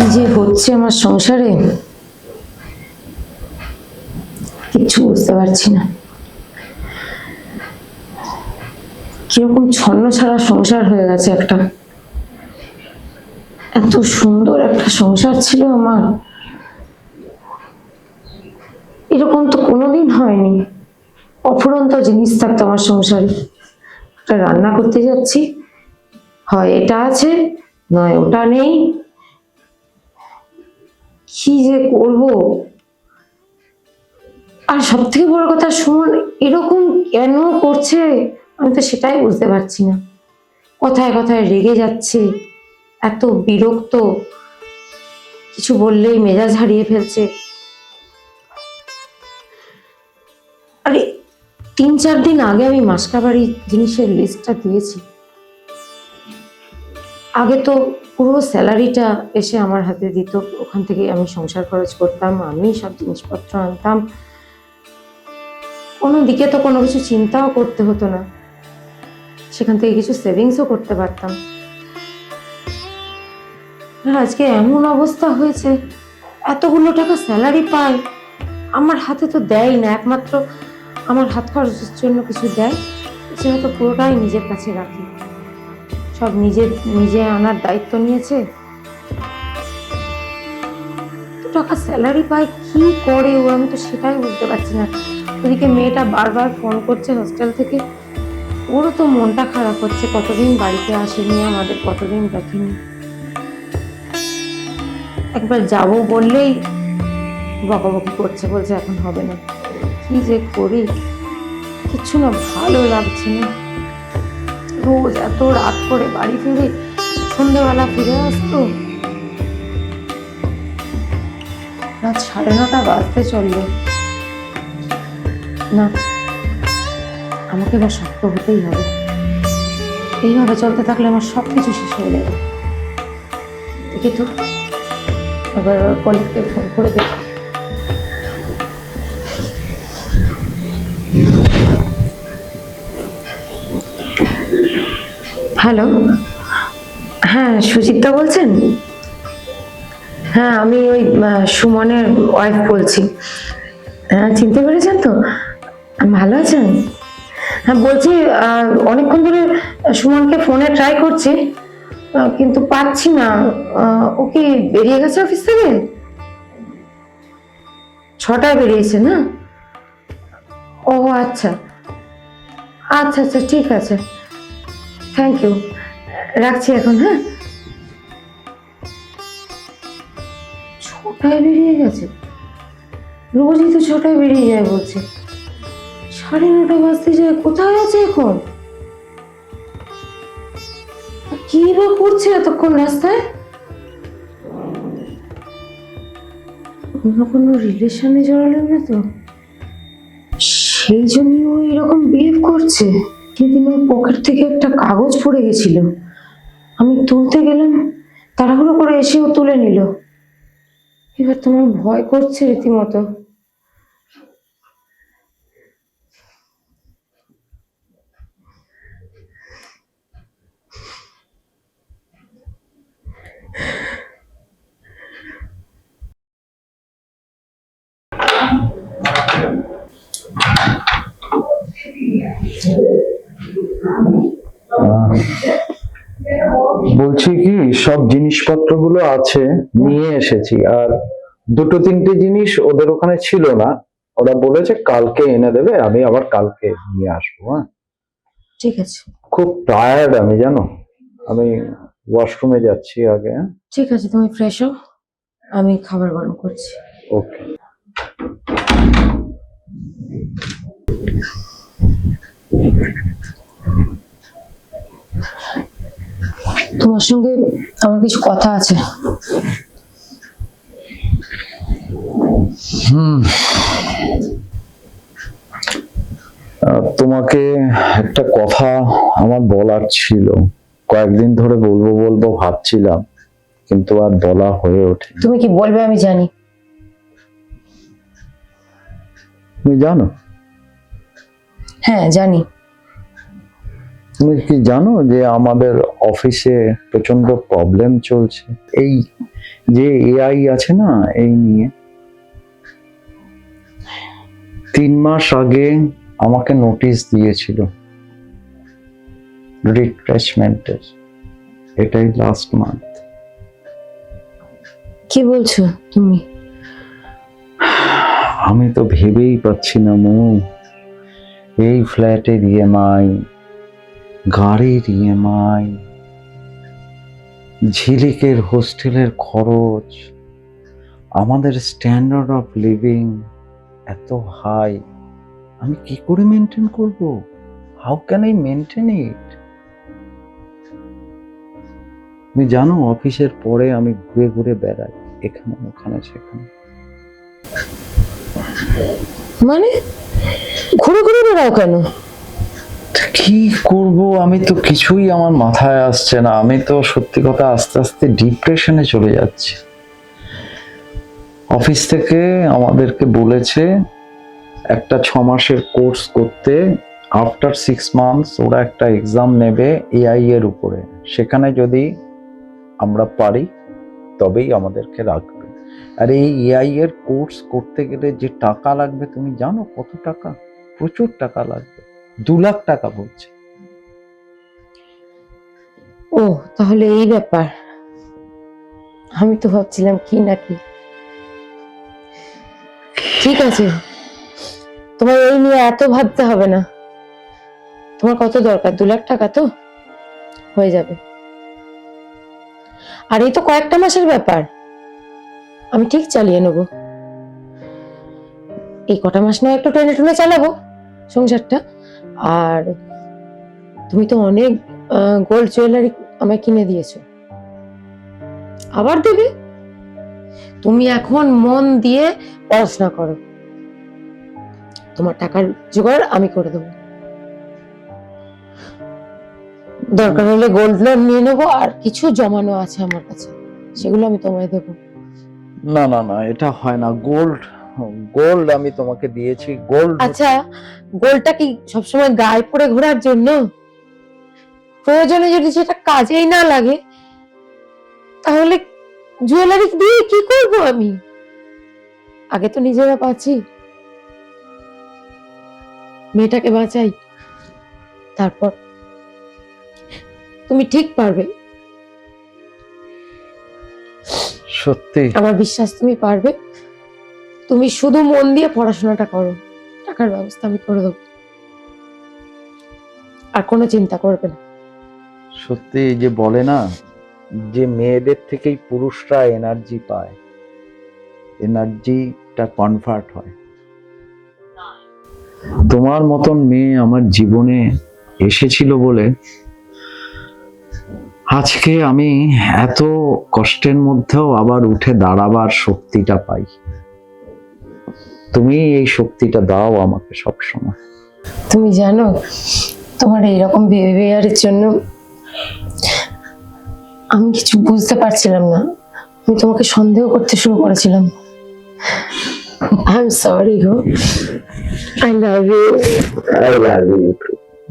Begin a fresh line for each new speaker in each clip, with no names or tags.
কি যে হচ্ছে আমার সংসারে? কিচ্ছু বুঝতে পারছি না। কীরকম ছন্ন ছাড়া সংসার হয়ে গেছে একটা। এত সুন্দর একটা সংসার ছিল আমার। এরকম তো কোনোদিন হয়নি। অফুরন্ত জিনিস থাকতো আমার সংসারে। একটা রান্না করতে যাচ্ছি। হয় এটা আছে, নয় ওটা নেই। কি যে করব? আর সব থেকে বড় কথা, সুমন এরকম কেন করছে? আমি তো সেটাই বুঝতে পারছি না। কথায় কথায় রেগে যাচ্ছে, এত বিরক্ত, কিছু বললেই মেজাজ হারিয়ে ফেলছে। আরে, তিন চার দিন আগে আমি মাসকাবাড়ি জিনিসের লিস্টটা দিয়েছি। আগে তো পুরো স্যালারিটা এসে আমার হাতে দিত। ওখান থেকে আমি সংসার খরচ করতাম, আমি সব জিনিসপত্র আনতাম। কোনো দিকে তো কোনো কিছু চিন্তাও করতে হতো না। সেখান থেকে কিছু সেভিংসও করতে পারতাম। আর আজকে এমন অবস্থা হয়েছে, এতগুলো টাকা স্যালারি পায়, আমার হাতে তো দেয় না, একমাত্র আমার হাত খরচের জন্য কিছু দেয় সেটা তো পুরোটাই নিজের কাছে রাখি। সব নিজে নিজে আনার দায়িত্ব নিয়েছে? টাকা স্যালারি পায়, কি করে ও? আমি তো সেটাই বুঝতে পারছি না। ওদিকে মেয়েটা বারবার ফোন করছে হোস্টেল থেকে। ওরও তো মনটা খারাপ হচ্ছে, কতদিন বাড়িতে আসেনি, আমাদের কতদিন দেখেনি। একবার যাব বললেই বকাবকি করছে, বলছে এখন হবে না। কি যে করি? কিচ্ছু না, ভালো লাগছে না। রোজ এত রাত করে বাড়ি ফিরে সন্ধ্যেবেলা ফিরে আসতো। রাত সাড়ে নটা বাজতে চলল। না, আমাকে এবার শক্ত হতেই হবে। এইভাবে চলতে থাকলে আমার সব কিছু শেষ হয়ে যাবে। দেখি তো এবার কলিগকে ফোন করে দেখি। হ্যালো হ্যাঁ সুচিত্রা বলছেন? হ্যাঁ আমি ওই সুমনের ওয়াইফ বলছি। হ্যাঁ চিনতে পেরেছেন তো? ভালো আছেন? হ্যাঁ বলছি অনেকক্ষণ ধরে সুমনকে ফোনে ট্রাই করছি কিন্তু পাচ্ছি না। ও কি বেরিয়ে গেছে অফিস থেকে? ছটায় বেরিয়েছে না? ও আচ্ছা। আচ্ছা আচ্ছা ঠিক আছে। থ্যাংক ইউ রাখছি এখন হ্যাঁ? ছটায় বেরিয়ে গেছে। রোজই তো ছটায় বেরিয়ে যায় বলছে। সাড়ে নটা বাজতে যায়, কোথায় আছে এখন? কি বা করছে এতক্ষণ রাস্তায়? অন্য কোনো রিলেশনে জড়ালেন না তো? সেই জন্য ও এরকম বিহেভ করছে। সেদিন পকেট থেকে একটা কাগজ পড়ে গেছিল। আমি তুলতে গেলাম, তাড়াহুড়ো করে এসেও তুলে নিল। এবার তোমার ভয় করছে রীতিমতো।
বলছি কি সব জিনিসপত্রগুলো আছে নিয়ে এসেছি। আর দুটো তিনটে জিনিস ওদের ওখানে ছিল না। ওরা বলেছে কালকে এনে দেবে আমি আবার কালকে নিয়ে আসব হ্যাঁ?
ঠিক আছে।
খুব টায়ার্ড আমি জানো? আমি ওয়াশরুমে যাচ্ছি আগে হ্যাঁ?
ঠিক আছে তুমি ফ্রেশ হও আমি খাবার গরম করছি।
ওকে
তোমার সঙ্গে আমার কিছু কথা আছে।
আহ, তোমাকে একটা কথা আমার বলার ছিল। কয়েকদিন ধরে বলব বলব ভাবছিলাম কিন্তু আর বলা হয়ে ওঠে
তুমি কি বলবে আমি জানি।
তুমি জানো?
হ্যাঁ জানি।
তুমি কি জানো যে আমাদের অফিসে প্রচণ্ড প্রবলেম চলছে? এই যে এআই আছে না এই নিয়ে। তিন মাস আগে আমাকে নোটিশ দিয়েছিল। রিফ্রেশমেন্টের এটাই লাস্ট মান্থ
কি বলছো তুমি?
আমি তো ভেবেই পাচ্ছি না মু। এই ফ্ল্যাটের ইএমআই গাড়ির ইএমআই, ঝিলিকের হোস্টেলের খরচ, আমাদের স্ট্যান্ডার্ড অফ লিভিং এত হাই আমি কি করে মেনটেন করব? How can I maintain it তুমি জানো, অফিসের পরে আমি ঘুরে ঘুরে বেড়াই, এখানে, ওখানে, সেখানে।
মানে? ঘুরে ঘুরে বেড়াও কেন?
কি করব? আমি তো কিছুই আমার মাথায় আসছে না। আমি তো সত্যি কথা আস্তে আস্তে ডিপ্রেশনে চলে যাচ্ছি। অফিস থেকে আমাদেরকে বলেছে, একটা ছ মাসের কোর্স করতে আফটার সিক্স মান্থস ওরা একটা এক্সাম নেবে এআই এর উপরে। সেখানে যদি আমরা পারি, তবেই আমাদেরকে রাখবে। আর এই এআই এর কোর্স করতে গেলে যে টাকা লাগবে, তুমি জানো কত টাকা? প্রচুর টাকা লাগবে। লাখ টাকা বলছে।
ও, তাহলে এই ব্যাপার। আমি তো ভাবছিলাম কি নাকি ঠিক আছে। তোমার এই নিয়ে এত ভাবতে হবে না। তোমার কত দরকার? দু লাখ টাকা তো? হয়ে যাবে। আর এই তো কয়েকটা মাসের ব্যাপার। আমি ঠিক চালিয়ে নেব। এই কটা মাস নয়, একটু টেনে টুনে চালাবো সংসারটা। আর তুমি তো অনেক গোল্ড জুয়েলারি আমায় কিনে দিয়েছ। আবার দেবে? তুমি এখন মন দিয়ে পড়াশোনা করো। তোমার টাকার জোগাড় আমি করে দেবো। দরকার হলে গোল্ড লোন নিয়ে নেব আর কিছু জমানো আছে আমার কাছে। সেগুলো আমি তোমায় দেবো।
না না না, এটা হয় না। গোল্ড গোল্ড আমি তোমাকে দিয়েছি গোল্ড
আচ্ছা গোলটা কি সবসময় গায়ে পরে ঘোরার জন্য? প্রয়োজনে যদি সেটা কাজেই না লাগে তাহলে জুয়েলারি দিয়ে কি করব আমি? আগে তো নিজেরা বাঁচি। মেয়েটাকে বাঁচাই। তারপর তুমি ঠিক পারবে।
সত্যি?
আমার বিশ্বাস তুমি পারবে। তুমি শুধু মন দিয়ে পড়াশোনাটা করো। টাকার ব্যবস্থা আমি করে দেবো। আর কোনো চিন্তা করবে না।
সত্যি যে বলে না, যে মেয়েদের থেকেই পুরুষরা এনার্জি পায়। এনার্জিটা কনভার্ট হয়। তোমার মতন মেয়ে আমার জীবনে এসেছিল বলে আজকে আমি এত কষ্টের মধ্যেও আবার উঠে দাঁড়াবার শক্তিটা পাই। তুমি এই শক্তিটা দাও আমাকে সবসময়।
তুমি জানো তোমার এইরকম বিহেভিয়ারের জন্য আমি কিছু বুঝতে পারছিলাম না। আমি তোমাকে সন্দেহ করতে শুরু করেছিলাম। I am sorry go I love you.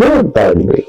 Don't bug me.